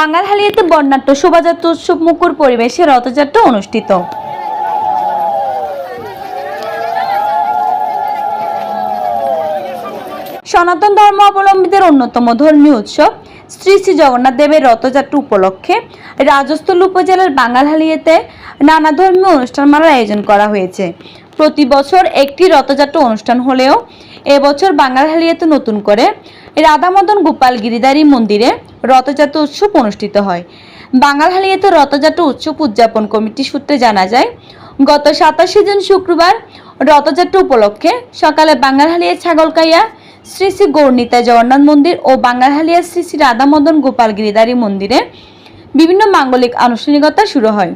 বাঙালহালিয়াতে বর্ণাঢ্য শোভাযাত্রা উৎসব মুকুর পরিবেশে রথযাত্রা অনুষ্ঠিত। সনাতন ধর্মাবলম্বীদের অন্যতম ধর্মীয় উৎসব শ্রী শ্রী জগন্নাথ দেবের রথযাত্রা উপলক্ষে রাজস্থল উপজেলার বাঙালহালিয়াতে নানা ধর্মীয় অনুষ্ঠানমালার আয়োজন করা হয়েছে। প্রতি বছর একটি রথযাত্রা অনুষ্ঠান হলেও এবছর বাঙালহালিয়াতে নতুন করে রাধামদন গোপাল গিরিধারী মন্দিরে রথযাত্রা উৎসব অনুষ্ঠিত হয়। বাঙালহালিয়াতে রথযাত্রা উৎসব উদযাপন কমিটি সূত্রে জানা যায়, গত সাতাশে জুন শুক্রবার রথযাত্রা উপলক্ষে সকালে বাঙালহালিয়া ছাগলকাইয়া শ্রী শ্রী গৌরনীতা জগন্নাথ মন্দির ও বাঙালহালিয়া শ্রী শ্রী রাধামদন গোপাল গিরিধারী মন্দিরে বিভিন্ন মাঙ্গলিক আনুষ্ঠানিকতা শুরু হয়।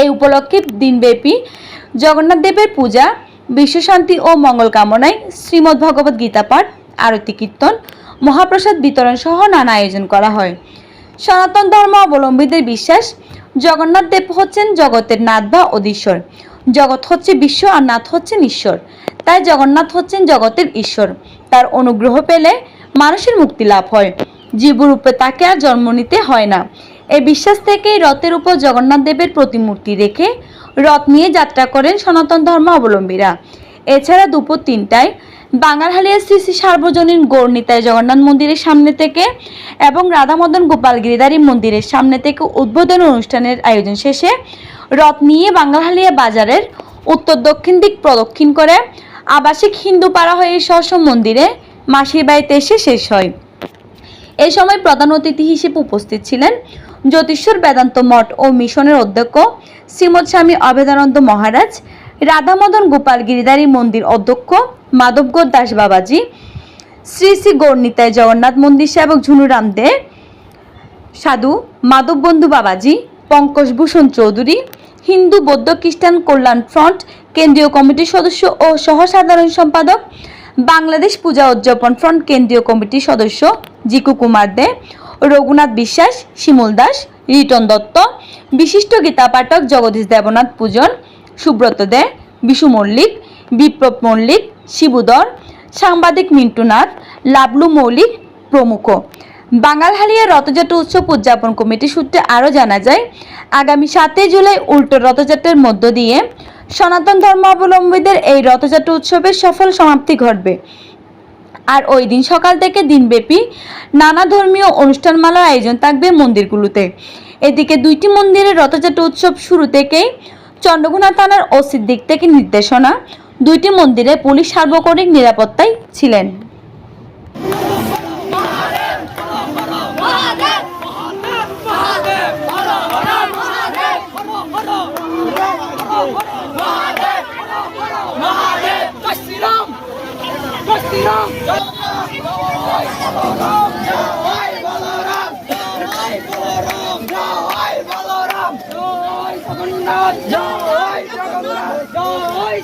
এই উপলক্ষে দিনব্যাপী জগন্নাথ দেবের পূজা, বিশ্বশান্তি ও মঙ্গল কামনায় শ্রীমদ্ গীতা পাঠ আরতি কীর্তন, মহাপ্রসাদ বিতরণ সহ নানা আয়োজন করা হয়। সনাতন ধর্ম অবলম্বীদের বিশ্বাস, জগন্নাথ দেব হচ্ছেন জগতের নাথ বা অধীশ্বর। জগৎ হচ্ছে বিশ্ব আর নাথ হচ্ছেন ঈশ্বর। তাই জগন্নাথ হচ্ছেন জগতের ঈশ্বর। তার অনুগ্রহ পেলে মানুষের মুক্তি লাভ হয়। জীবরূপে তাকে আর জন্ম নিতে হয় না। এই বিশ্বাস থেকেই রথের উপর জগন্নাথ দেবের প্রতিমূর্তি রেখে রথ নিয়ে যাত্রা করেন সনাতন ধর্ম অবলম্বীরা। এছাড়া দুপুর তিনটায় বাঙালহালিয়া শ্রী শ্রী সার্বজনীন গৌরনীতায় জগন্নাথ মন্দিরের সামনে থেকে এবং রাধামদন গোপাল গিরিধারী মন্দিরের সামনে থেকে উদ্বোধন অনুষ্ঠানের আয়োজন শেষে রথ নিয়ে বাঙালহালিয়া বাজারের উত্তর দক্ষিণ দিক প্রদক্ষিণ করে আবাসিক হিন্দু পাড়া হয়ে সহস্র মন্দিরে মাসির বাড়িতে এসে শেষ হয়। এই সময় প্রধান অতিথি হিসেবে উপস্থিত ছিলেন জ্যোতিশ্বর বেদান্ত মঠ ও মিশনের অধ্যক্ষ শ্রীমৎ স্বামী অভেদানন্দ মহারাজ, রাধামদন গোপাল গিরিধারী মন্দির অধ্যক্ষ মাধবগৌর দাস বাবাজি, শ্রী শ্রী গৌরনীতায় জগন্নাথ মন্দির সেবক ঝুনুরাম দে সাধু মাধববন্ধু বাবাজি, পঙ্কজ ভূষণ চৌধুরী, হিন্দু বৌদ্ধ খ্রিস্টান কল্যাণ ফ্রন্ট, কেন্দ্রীয় কমিটির সদস্য ও সহ সাধারণ সম্পাদক, বাংলাদেশ পূজা উদযাপন ফ্রন্ট কেন্দ্রীয় কমিটির সদস্য জিকু কুমার দে, রঘুনাথ বিশ্বাস, শিমুল দাস, রিটন দত্ত, বিশিষ্ট গীতা পাঠক জগদীশ দেবনাথ পূজন, সুব্রত দে, বিশু মল্লিক বিপ্লব মল্লিক, শিবুদর, সাংবাদিক মিন্টু নাথ, লাবলু মৌলিক প্রমুখ। বাঙালহালিয়া রথযাত্রা উৎসব উদযাপন কমিটি সূত্রে আরও জানা যায়, আগামী সাতই জুলাই উল্টো রথযাত্রার মধ্য দিয়ে সনাতন ধর্মাবলম্বীদের এই রথযাত্রা উৎসবের সফল সমাপ্তি ঘটবে। আর ওই দিন সকাল থেকে দিনব্যাপী নানা ধর্মীয় অনুষ্ঠানমালার আয়োজন থাকবে মন্দিরগুলোতে। এদিকে দুইটি মন্দিরের রথযাত্রা উৎসব শুরু থেকেই চন্দ্রঘোনা থানার ওসির দিক থেকে নির্দেশনা দুইটি মন্দিরে পুলিশ সার্বক্ষণিক নিরাপত্তায় ছিলেন জয় বলরাম জয় জগন্নাথ জয়